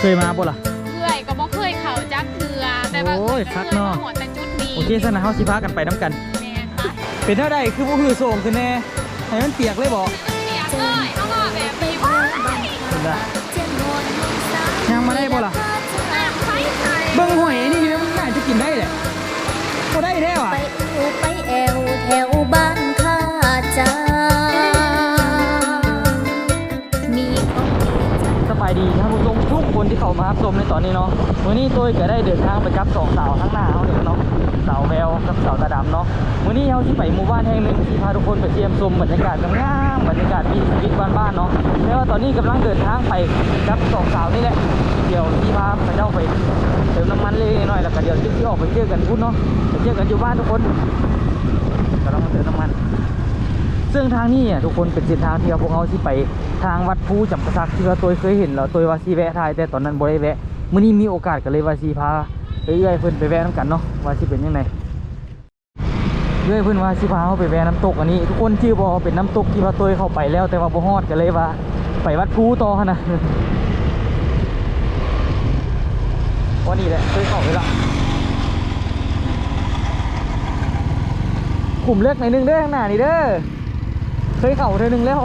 เคยมาบ่ล่ะเพื่อยก็บ่เคยเข้าจักเทือแต่ว่าโอ้ยคักเนาะหอดแต่จุดนี้โอเคสนะเฮาสิพากันไปน้ำกัน แม่นไปเป็นเท่าใดคือบ่คือโส่งคือแน่ให้มันเปียกเลยบ่เสียเลยเขาว่าแบบนี้ว้ายเป็นได้ยังมาได้บ่ล่ะ น้ำใสใสเบิ่งหอยนี่มันน่าจะกินได้แหละบ่ได้แท้ว่ะไปอูไปแอวแถวบ้านข้าจ้ามีของดีจังสบายดีท่านผู้ชม ที่เขามาชมในตอนนี้เนาะวันนี้ตัวก็ได้เดินทางไปกับสองสาวข้างหน้าเฮาเนี่ยเนาะสาวแววกับสาวตาดำเนาะวันนี้เฮาสิไปหมู่บ้านแห่งหนึ่งที่พาทุกคนไปเที่ยมชมบรรยากาศงามบรรยากาศวิถีชีวิตบ้านๆเนาะแล้วาตอนนี้กำลังเดินทางไปกับสองสาวนี่แหละเดี๋ยวที่พาพระเจ้าไปเติมน้ำมันเล็กน้อยแล้วก็เดี๋ยวที่ออกไปเจอกันพุ่นเนาะไปเจอกันอยู่บ้านทุกคนกำลังเติมน้ำมัน ซึ่งทางนี้อะทุกคนเป็นเส้นทางที่ว่าพวกเราที่ไปทางวัดภูจำปาสักที่ว่าตัวเคยเห็นแล้วตัววาซีแวะทายแต่ตอนนั้นบ่ได้แวะมื้อนี้มีโอกาสก็เลยวาซีพาเอื้อยๆเพิ่อนไปแวะน้ำกันเนาะวาสิเป็นยังไงเอื้อยเพิ่อนวาสิพาเราไปแวะน้ำตกอันนี้ ทุกคนชื่อบ่ว่าเป็นน้ำตกที่ว่าตัวเข้าไปแล้ว แต่ว่าบ่ฮอดก็เลยว่า ไปวัดภูต่อนะวันนี้แหละเคยเข้าไปละขุ่มเลือกหน่อยหนึงเด้อข้างหน้านี่เด้อ เคยเข่าเธอหนึ่งแล้ว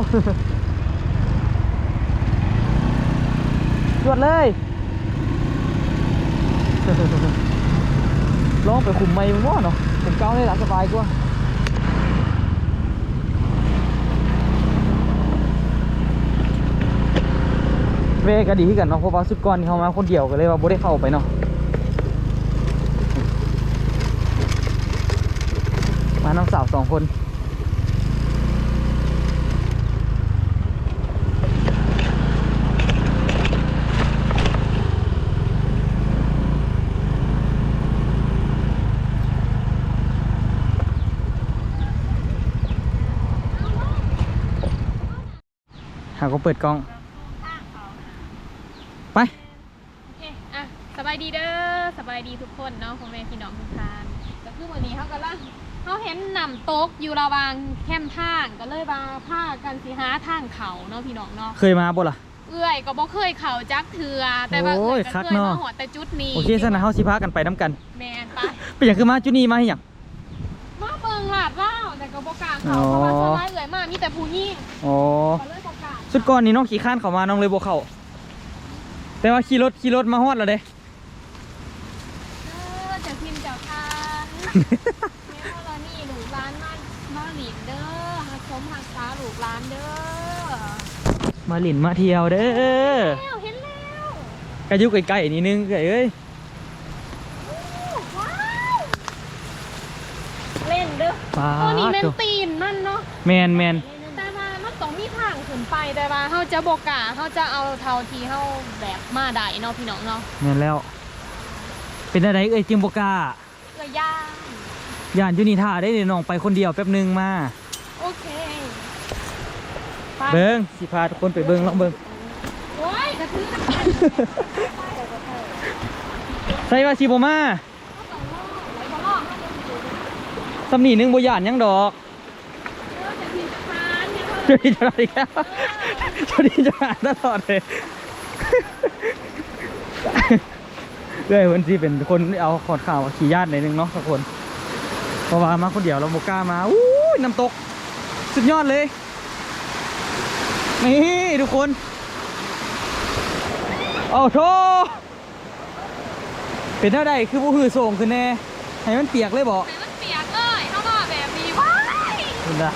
จวดเลย ลองไปคุมไม่มั่วเนาะผมเก้าเลยละสบายกว่าเวก็ดีที่กันเนาะเพราะว่าสุดก่อนที่เขามาคนเดียวก็เลยว่าบ่ได้เข้าไปเนาะมาน้องสาวสองคน ก็เปิดกล้อง ไป โอเค อะ สบายดีเด้อ สบายดีทุกคนเนาะพ่อแม่พี่น้องทุกท่านก็คือวันนี้เขากำลังเขาเห็นนำโต๊กอยู่ระหวางแคมทางก็เลยว่าพากันสิหาทางเขาเนาะพี่น้องเนาะ เคยมาบ่ล่ะ เอื้อยก็บ่เคยเข้าจักเทือแต่ว่าโอ้เอื้ยอยก็คักเคยเนาะ มาหอดแต่จุดนี้โอเคสนะเฮาสิพากันไปน้ำกัน แม่นไป เป็นอย่างคือมาจุนี่มาให้หยัง มาเบิ่งลาดเล่าวแต่ก็บ่กล้าเขาอ๋อเพราะว่าส่วนมากเอื้อยมามีแต่ผู้หญิงอ๋อ ก็เลยบ่กล้า สุดก่อนนี่น้องขี่ข้านเข้ามาน้องเลยบ่เข้าแต่ว่าขี่รถขี่รถมาฮอดแล้วเด้เออเจ้าทิมเจ้าทานแม่ว่าเรานี่ลูกร้านมามาหลินเด้อหักสมหักษาลูกร้านเด้อมาหลินมาเที่ยวเด้อแล้วเห็นแล้วกระยุกใกล้ๆนิดนึงเอ้ยว้าวเล่นเด้อป้าตัวนี้เป็นโถ่ตีนนั่นเนาะแมนแมนแต่ว่ามันต้องมีทาง ขึ้นไปแต่ว่าเขาจะบอกกล้าเขาจะเอาเท่าที่เขาแบบมาได้เนาะพี่น้องเนาะแมนแล้ว เป็นอะไรเอ้ยจิมบกล้าเอื้อย่างย่านอยูนี่ท่าได้เดี๋ยวน้องไปคนเดียวแป๊บหนึงมาโอเคไปเบิ้งสิพาทุกคนไปเบิ้งลองเบิ้ง โอ้ยกระทืบใส่ว่าสิบ่มาต้องรอดไว้บ่รอดเขาจะอยู่สำนีหนึงบ่ย่านหยังดอก เออจะทีมทานเนี่ย เจะดีจะอะไรแล้วจะดีจะหาตลอดเลยเอ้ยวันที่เป็นคนเอาขอดข่าวขี่ญาติหน่อยนึงเนาะทุกคนเพราะว่ามาคนเดียวเราโมก้ามาอู้น้ำตก สุดยอดเลย นี่ทุกคนเอาโทเป็นเท่าใดคือผู้หือส่งขึ้นแน่ให้มันเปียกเลยบอกแต่มันเปียกเลยเขาบอกแบบนี้ว้ายคุณนะ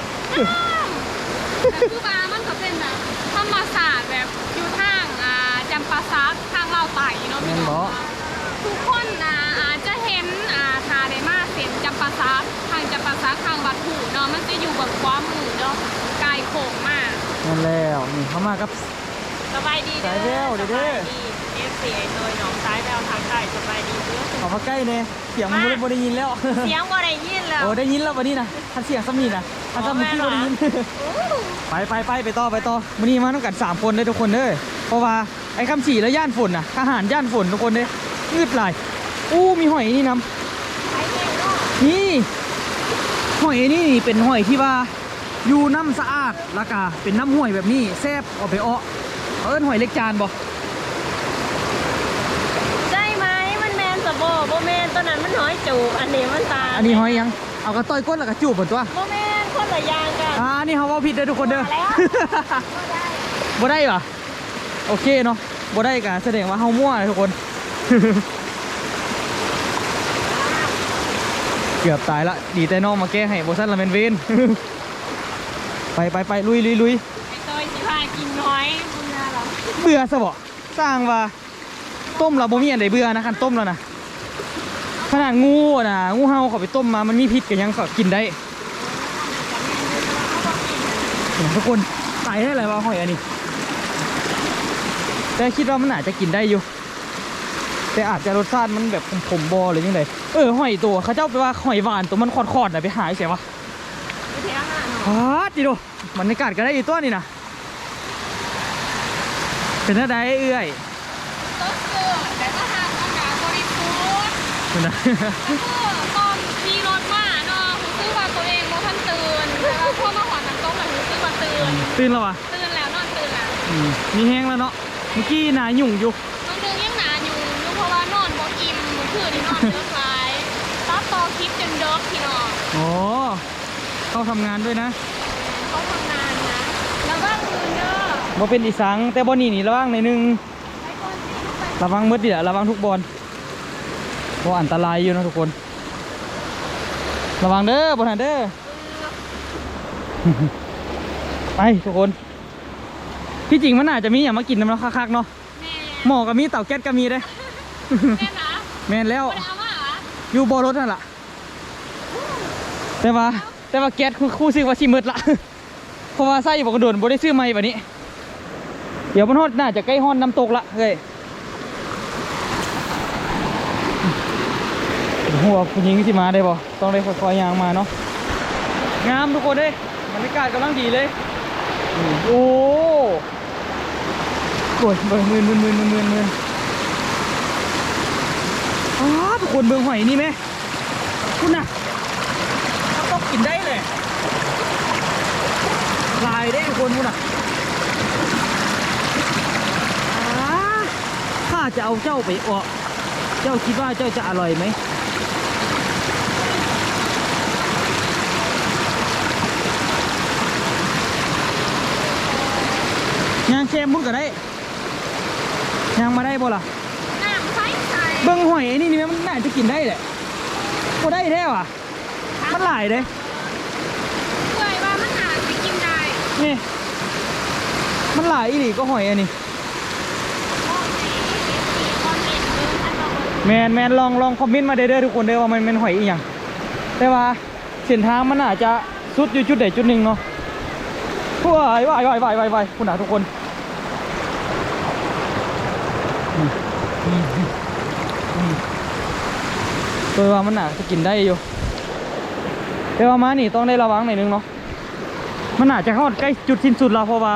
แต่คือบามันก็เป็นแบบธรรมศาสตร์แบบอยู่ทางอ่าจำปาซักทางเราไต่เนาะพี่น้องทุกคนนะอาจจะเห็นอ่าทาเดมาเส้นจำปาซักทางจำปาซักทางวัดหูเนาะมันจะอยู่แบบความมือเนาะไกลโค้งมากนั่นแล้วนี่เขามากับ สบายดีเด้อสายแววเด้อเด้อ เอฟซีไอตัวหนองซ้ายแววทางใต้สบายดีเด้อเอามาใกล้เนี่ยเสียงมันบ่ได้ยินแล้ว เสียงบ่ได้ยินแล้ว โอ้ได้ยินแล้ววันนี้นะทันเสียงซ้ำนี่นะทันซ้ำเมื่อกี้บ่ได้ยิน ไปไปไปไปต่อไปต่อวันนี้มาต้องกันสามคนเลยทุกคนเด้อเพราะว่าไอ้คำฉี่และย่านฝนน่ะทหารย่านฝนทุกคนเด้งืดไหลายอู้มีหอยนี่นำนี่หอยนี่เป็นหอยที่ว่าอยู่น้ำสะอาดแล้วก็เป็นน้ำห้วยแบบนี้แซ่บเอาไปเอาเอิ้นหอยเล็กจานบ่เมนตัวนั้นมันหอยจูบอันนี้มันตาอันนี้หอยยังเอากระต้อยก้นแล้วก็จูบบนตัวโมเมน คนละอยางกันอ่านี่เขาเว่าผิดเด้อทุกคนเด้อมาแล้วบ่ได้ปะโอเคเนาะบ่ได้กันแสดงว่าเฮามั่วทุกคน เกือบตายละ ดีแต่น้องมาแก้ให้บ่ซั่นละแม่นเวนไปไปไปลุยลุยลุยไอ้ต้อยสิพากินน้อยบุญนาเหรอเบื่อซะบ่สร้างว่าต้มเราบ่มีอันใดเบื่อนะคันต้มแล้วนะขนาดงูน่ะงูเห่าเขาไปต้มมามันมีพิษก็ยังเขากินได้เนี่ย ทุกคนตายได้เลยว่าหอยอันนี้ แต่คิดว่ามันอาจจะกินได้อยู่ แต่อาจจะรสชาติมันแบบขมๆบอหรือยังไงเออหอยตัวเขาเจ้าไปว่าหอยหวานตัวมันคอดๆน่ะไปหายเสียวะไปเที่ยวหาหน่อยฮาดดิโดบรรยากาศก็ได้อีกตัวนี่นะเป็นท่าใดเอื้อยต้นเสือแต่ก็ทางอากาศบริสุทธิ์ ตื่นตื่นแล้ววะตื่นแล้วนอนตื่นแล้วอืมมีแห้งแล้วเนาะเมื่อกี้หนาหยุ่งอยู่บางเดือนยังหนาอยู่อยู่เพราะว่านอนบ่อิ่มเมื่อคืนนี่นอนเยอะหลายตัดต่อคลิปจนเดิกพี่น้องอ๋อเข้าทำงานด้วยนะเขาทำงานนะแล้วก็คืนเด้อบ่เป็นอีสังแต่บอนี่นี่ระวังในอยหนึงไอ้คนที่ไประวังมืดดิละระวังทุกบอลเพราะอันตรายอยู่นะทุกคน ระวังเด้อบนหันเด้อ ไปทุกคน ที่จริงมันอาจจะมีอย่างมากินน้ำเราคักๆเนาะแม่หมอก็มีเต่าแก๊สก็มีเด้แม่นะแม่นแล้วไม่ได้เอามาเหรออยู่บนรถนั่นแหละแต่ว่าแต่ว่าแก๊สคือคู่ซื้อว่าชิมืดละเพราะว่าไส้บอกกระโดนบ่ได้ซื้อใหม่แบบนี้ เดี๋ยวมันฮอดน่าจะใกล้ฮอดน้ำตกละเฮ้ยหัวผู้หญิงที่มาได้บ่ต้องได้ค่อยๆยางมาเนาะงามทุกคนเด้ยบรรยากาศกำลังดีเลย อืมโอ้โอ้ยเบิ่งมืนมืนมืนมืนมืนมืนอ้าทุกคนเบิ่งหอยนี่ไหมคุณน่ะเขาต้องกินได้เลยลายได้ทุกคนคุณน่ะอ่าข้าจะเอาเจ้าไปออก เจ้าคิดว่าเจ้าจะอร่อยไหม ยาง แซมมึงก็ได้ยางมาได้บ่ล่ะน้ำใสใสเบิ้งหอยไอ้นี่นี่มันน่าจะกินได้แหละบ่ได้แท้ว่ะมันหลายเด้เปื่อยว่ามันอาจจะกินได้ นี่ มันหลายอีหลีก็หอยอันนี้เพราะในคอนเทนต์เดิมท่านบอกว่าแมนแมนลองลองคอมเมนต์มาเด้อๆทุกคนเด้อว่ามันเป็นหอยอีหยังแต่ว่าเส้นทางมันอาจจะสุดอยู่จุดใดจุดหนึ่งเนาะว้ายว้ายว้ายว้ายว้ายว้ายคุณหาทุกคนอืมอืมอืม ตัวว่ามันน่าจะกินได้อยู่แต่ว่ามานี่ต้องได้ระวังหน่อยนึงเนาะมันอาจจะเข้าใกล้จุดสิ้นสุดแล้วเพราะว่า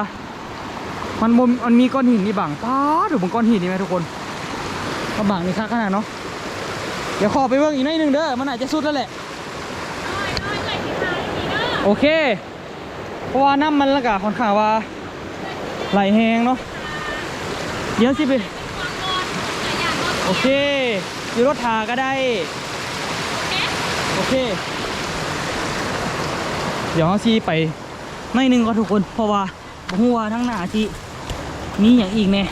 มันบนมันมีก้อนหินนี่บังป้าดถูกบนก้อนหินนี่ไหมทุกคนกระบังนี่คักขนาดเนาะเดี๋ยวขอไปเบิ่งอีกหน่อยนึงเด้อมันอาจจะสุดแล้วแหละโอเค เพราะว่าน้ำมันละกะค่อนข้างว่าไหลแหงเนาะเดี๋ยวสิไปโอเค อยู่รถทาก็ได้ เคโอเดี๋ยวเราซีไปหน่หนึงก็ทุกคน เพราะว่าหัวทั้งหน้าจีมีอย่างอีกแน่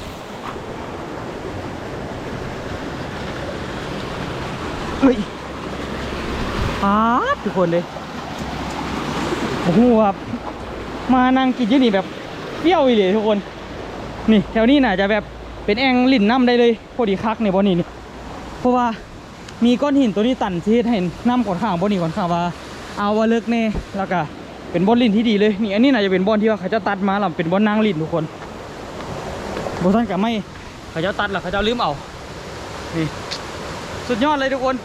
เฮ้ยปาดทุกคนเลยโอ้โหแบบมานั่งกินยี่นี่แบบเปรี้ยวอีเลยทุกคน นี่แถวนี้น่าจะแบบเป็นแองลิ่นน้ำได้เลยพอดีคักในบ่อนี่นี่เพราะว่า มีก้อนหินตัวนี้ตันที่เห็นน้ำก่อนข้างบนนี่ก่อนข้างว่าเอาว่าเลิกแน่แล้วก็เป็นบอลลินที่ดีเลยนี่อันนี้น่าจะเป็นบอลที่ว่าเขาจะตัดมาแล้วเป็นบอลนางลินทุกคนบท่านกับไม่เขาจะตัดแล้วเขาจะลืมเอานี่สุดยอดเลยทุกคน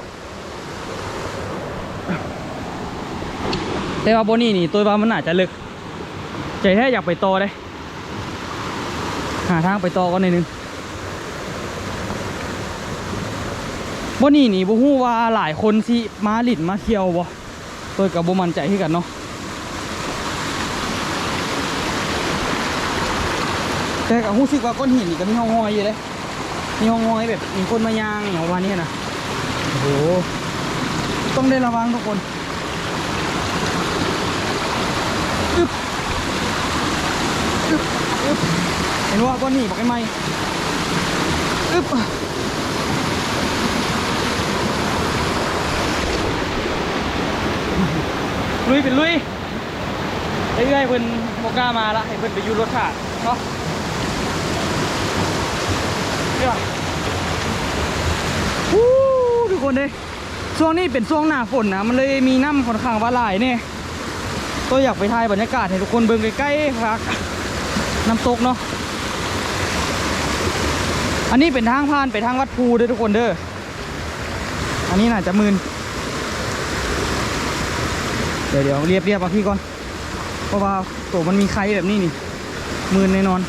แต่ว่าบนนี่นี่ตัวว่ามันน่าจะลิกใจแท้อยากไปโตเลยหาทางไปตอก่อนหน่อยนึง บ่นี่นี่บ่ฮู้ว่าหลายคนสิมาหลินมาเที่ยวบ่ตัวกับบ่มั่นใจคือกันเนาะแต่ก็รู้สึกว่าก้อนหินนี่ก็มีห้องหอยอยู่เลยมีห้องหอยแบบมีคนมายางอย่างประมาณนี้นะโอ้โหต้องได้ระวังทุกคนอึ๊บอึ๊บอึ๊บเห็นว่าก้อนหนีบอกไอ้ไม่อึ๊บ ลุยเป็นลุยเรื่อยๆเพิ่นโมก้ามาละให้เพิ่นไปยูรถขาดเนาะเดี๋ยววู้ทุกคนเลยช่วงนี้เป็นช่วงหน้าฝนนะ มันเลยมีน้ำค่อนข้างว่าหลายเนี่ยตัวอยากไปถ่ายบรรยากาศให้ทุกคนเบิ่งใกล้ๆครับน้ำตกเนาะอันนี้เป็นทางผ่านไปทางวัดภูเด้อทุกคนเด้ออันนี้น่าจะมืน ดี๋ยวเดี๋ยวเรียบเรียบมาพี่ก่อน เพราะว่าตัวมันมีไข่แบบนี้นี่มืนแน่นอน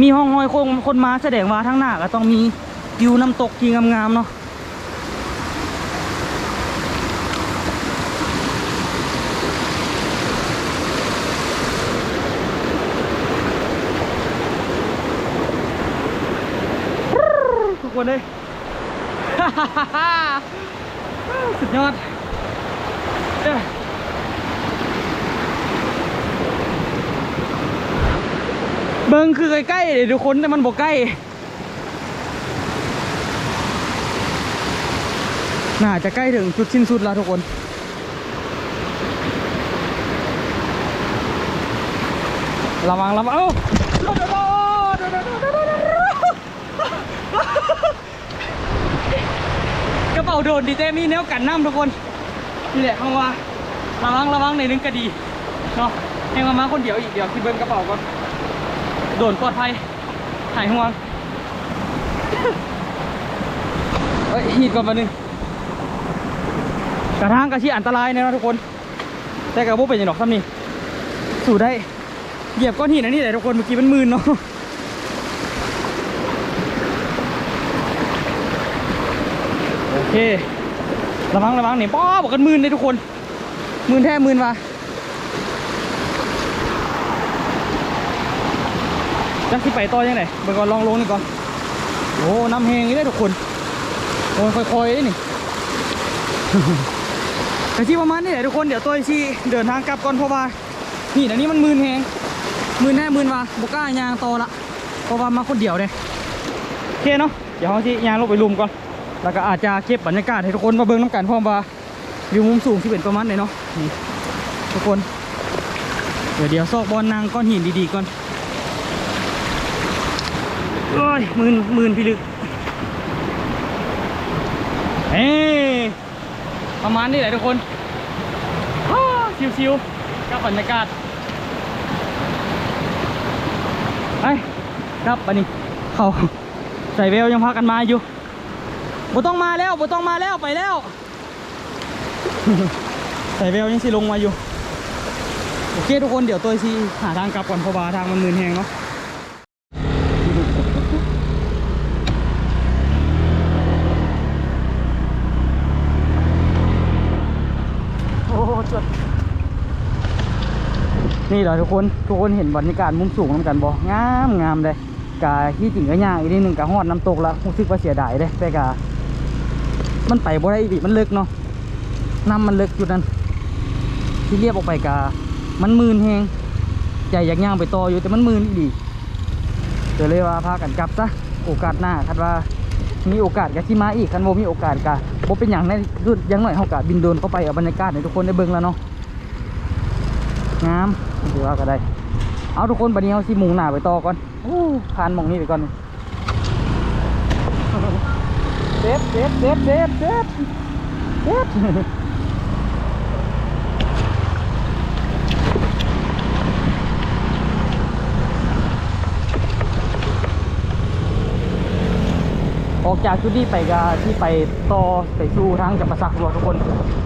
มีห้องห้อยคนคนมาแสดงว่าทั้งหน้าก็ต้องมีวิวน้ำตกที่งามๆเนาะทุกคนเลย สุดยอดเบิงคือใกล้ๆเดี๋ยวทุกคนแต่มันบอกใกล้น่าจะใกล้ถึงจุดสิ้นสุดแล้วทุกคนระวังระวังเอ้าโดดโดดโดดโดดโดดโดดโดดกระเป๋าโดดดีเจมีแนวกันน้ำทุกคนนี่แหละเขาว่าระวังระวังในนึงก็ดีเนาะให้มามาคนเดียวอีกเดี๋ยวที่เบิ้งกระเป๋าก่อนโดนปลอดภัยหายห่วงเฮ้ยหีดก่อนมาหนึ่งกระทางกระชี้อันตรายนะทุกคน แต่กระโบเป็นอย่างดอกซ้ำนี่สู่ได้เหยียบก้อนหินอันนี้แหละทุกคนเมื่อกี้มันมืนเนาะ โอ เคระวังระวังเนี่ยป้อบอกกันมืนเลยทุกคน มืนแท้มืนว่ะจักที่ไปต่อยังไงเบิ่งก่อนลองลงนี่ก่อนโอ้น้ำแหงนี่ได้ทุกคนโอ้ยค่อยๆนี่แต่ที่ประมาณนี้แหละทุกคนเดี๋ยวตัวชีเดินทางกลับก่อนเพราะว่านี่อันนี้มันมืนแหงมืนแน่มืนว่ะบกล้ายางโตละเพราะว่ามาคนเดียวเลยโอเคเนาะเดี๋ยวเขาที่ยางลงไปลุมก่อน แล้วก็อาจจะเก็บบรรยากาศให้ทุกคนมาเบิ่งน้ำกันพร้อมว่าวิวมุมสูงที่เป็นประมาณไหนเนาะนี่ทุกคน เดี๋ยวเดี๋ยวซอกบอลนางก้อนหินดีๆก่อนโอ้ยมื่นมื่นพี่ลึกเฮ้ประมาณนี้แหละทุกคนฮ่าชิวๆกับบรรยากาศไปครับบันนี้เขาใส่เวลยังพากันมาอยู่ บ่ต้องมาแล้วบ่ต้องมาแล้วไปแล้วใส่เวลยังสิลงมาอยู่ โอเคทุกคนเดี๋ยวตัวสิหาทางกลับก่อนเพราะว่าทางมันมืนแหงเนาะโอ้จดนี่เหรอทุกคนทุกคนเห็นบรรยากาศมุมสูงน้ำกันบ่งามงามเลยกาที่จริงก็ย่างอีกนิดนึงกะฮอดน้ำตกละรู้สึกว่าเสียดายเลยแต่กา มันไปบ่ได้อีมันเลิกเนาะน้ำมันเลิกอยู่นั่นที่เรียบออกไปกามันมืนแหงใจอยากย่างไปต่ออยู่แต่มันมืนดีเดี๋ยวเลยว่าพากันกลับซะโอกาสหน้าคาดว่ามีโอกาสกะที่มาอีกคันโมมีโอกาสกะบ่เป็นอย่างในคือยังหน่อยเฮากะบินโดนเข้าไปเอาบรรยากาศให้ทุกคนได้เบิ่งแล้วเนาะงามถือว่าก็ได้ เอาทุกคนบัดนี้เฮาสิมุ่งหน้าไปต่อก่อนอ้ผ่านมองนี้ไปก่อน เซฟเซฟเซฟเซฟเซฟเซฟออกจากจุดนี้ไปก็ที่ไปต่อไปสู่ทางจับประสักหลวทุกคน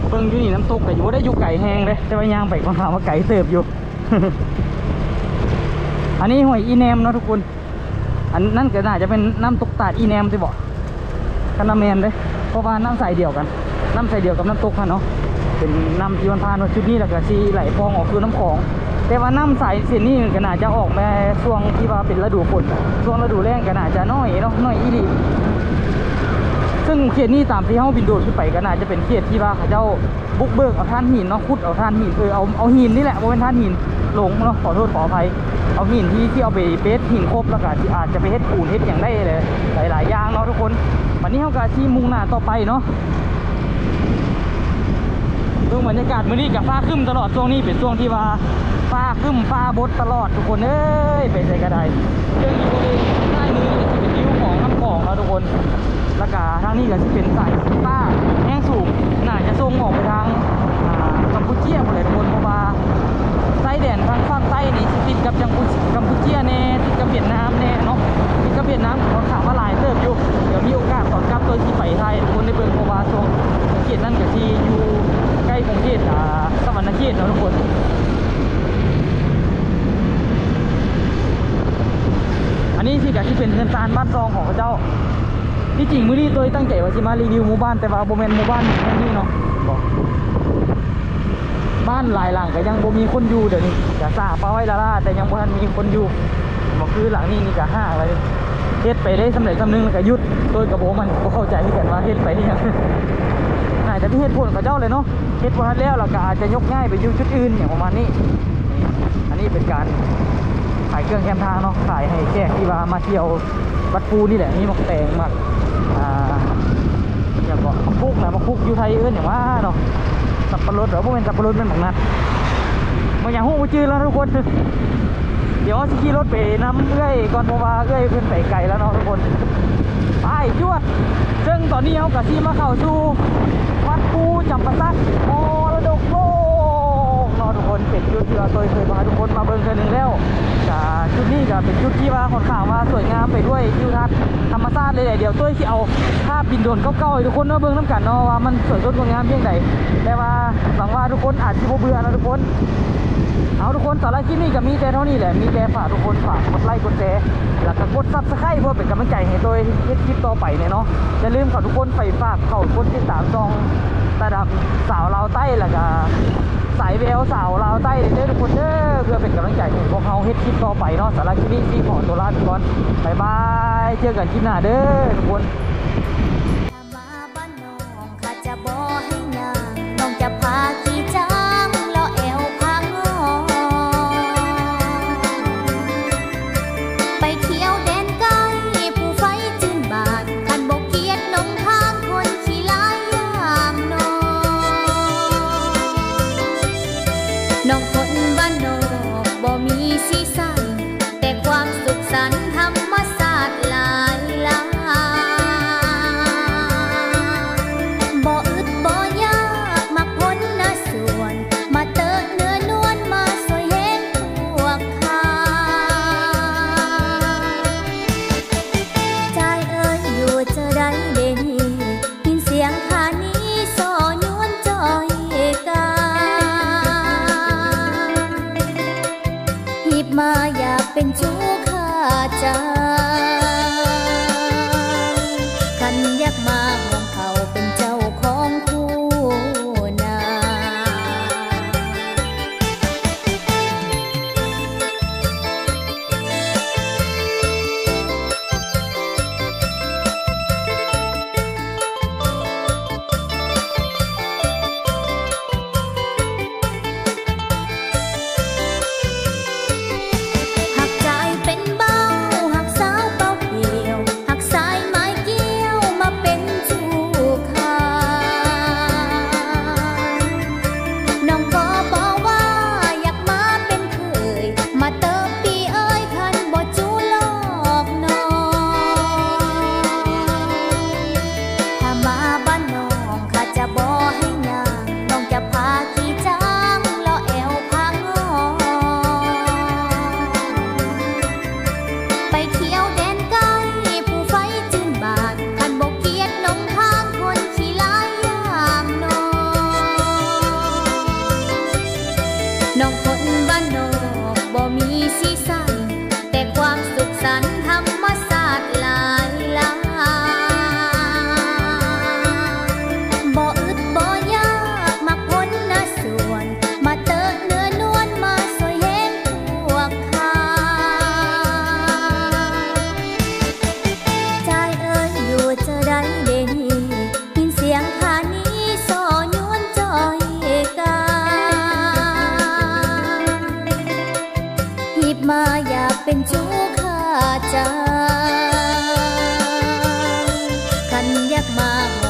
เบิ่งอยู่นี่น้ำตกแต่อยู่ได้อยู่ไก่แห้งเลยแต่ว่าย่างไปก็ถามว่าไก่เสิร์ฟอยู่ อันนี้หอยอีแนมเนาะทุกคน อันนั่นก็น่าจะเป็นน้ำตกตาดอีแนมที่บอก กันน้ำแมนเลยเพราะว่าน้ำใสเดียวกัน น้ำใสเดียวกับน้ำตกค่ะเนาะเป็นน้ำที่มันผ่านมาชุดนี้แล้วก็ชีไหลฟองออกคือน้ำของ แต่ว่าน้ำใสเส้นนี้ก็น่าจะออกมาช่วงที่ว่าเป็นฤดูฝนช่วงฤดูแล้งก็น่าจะน้อยเนาะน้อยอีดีซึ่งเขตนี้ตามที่เฮาบินโดดขึ้นไปก็น่าจะเป็นเขตที่ว่าเขาเจ้าบุกเบิกเอาท่านหินเนาะขุดเอาท่านหินเออเอาเอาหินนี่แหละบ่เป็นท่านหิน หลงเนาะขอโทษขออภัย เอาหินที่ที่เอาไปเปสหินครบแล้วก็อาจจะไปเฮ็ดปูนเฮ็ดอย่างได้เลย หลายๆอย่างเนาะทุกคน วันนี้เฮาก็ที่มุ่งหน้าต่อไปเนาะเรื่องบรรยากาศมื้อนี้กับฟ้าครึ้มตลอดช่วงนี้เป็นช่วงที่ว่าฟ้าครึ้มฟ้าบดตลอดทุกคนเอ้ยไปใส่กระไดเรื่องนี้ก็เลยใต้มือจะเป็นวิวของน้ำของเราทุกคนแล้วก็ทางนี้ก็จะเป็นสายฟ้าแห้งสูงน่าจะส่งออกไปทางอ่ากัมพูเชียหมดเลยทุกคนเพราะว่าไส้แดนทางฝั่งใติดกับกัมพูกัมพูเชียแน่ติดกับเวียดนามแน่เนาะติดกับเวียดนามค่อนข้างว่าหลายเติบอยู่เดี๋ยวมีโอกาสตอนกลับตัวที่ไปไทยคนในเบิ่งเพว่าช่วงเขตนั้นก็ที่อยู่ใกล้กรุงเทพอ่าสวรรณเขตเนาะทุกคนอันนี้สิกะที่เป็นเงินตานบ้านซองของพระเจ้าที่จริงมื้อนี้ตัวตั้งใจว่าสิมารีวิวหมู่บ้านแต่ว่าโบแมนหมู่บ้านแห่นี้เนาะ บ้านหลายหลังก็ยังบ่มีคนอยู่เดี๋ยวนี้จะสาป้าไว้ละล่าแต่ยังบ่ทันมีคนอยู่บอกคือหลังนี้นี่ก็ห้าอะไรเฮ็ดไปได้สำเร็จสำนึงแล้วก็ยุดโดยกระโบมันบ่เข้าใจที่กันว่าเฮ็ดไปได้ยังน่าจะมีเหตุผลกับเจ้าเลยเนาะเหตุผลนั้นแล้วเราก็อาจจะยกง่ายไปอยู่จุดอื่นอย่างประมาณนี้ อันนี้เป็นการขายเครื่องแคมทางเนาะขายให้แขกที่ว่ามาเที่ยววัดปูนี่แหละนี่มักแตงมักอ่าอย่างบอกมักคุกนะมักคุกอยู่ไทยเอื้นอย่างว่าเนาะ สับปะรดหรือว่าเป็นสับปะรดเป็นแบบนั้นมันอย่างหู้จื้อแล้วทุกคน เดี๋ยวสิขี่รถไปน้ำเอื้อยก่อนเพราะว่าเอื้อยเพิ่อนไปไกลแล้วเนาะทุกคนไปยวดซึ่งตอนนี้เขากับที่มาเข้าสู่วัดปูจำปาสักมรดกโลกเนาะทุกคนเป็นจุดที่ว่าเคยเคยพาทุกคนมาเบิ่งเทื่อหนึงแล้ว นี้ก็เป็นจุดที่ว่าค่อนข้างว่าสวยงามไปด้วยทิวทัศน์ธรรมชาติเลยแหละเดี๋ยวตุ้ยที่เอาภาพบินโดรนเก่าๆให้ทุกคนมาะเบิ่งน้ำกันเนาะว่ามันสวยสดงดงามเพียงใดแต่ว่าหวังว่าทุกคนอาจจะเบื่อนะทุกคนเอาทุกคนสำหรับคลิปนี้ก็มีแต่เท่านี้แหละ มีแต่ฝากทุกคนฝากกดไลค์กดแชร์แล้วก็กดซับสไครต์เพื่อเป็นกำลังใจให้ตัวเฮ็ดคลิปต่อไปเนี่ยเนาะอย่าลืมขอทุกคนไปฝากเข้ากดติดตามจองตาดำสาวลาใต้แล้วก็ สายแววสาวลาวใต้เด้อทุกคนเด้อเพื่อเป็นกำลังใจให้พวกเขาเฮ็ดคลิปต่อไปเนาะสาระคลิปนี้ที่ขอตัวลาไปก่อนบายบายเจอกันคลิปหน้าเด้อทุกคน เป็นจูข้าจางคันยักมาก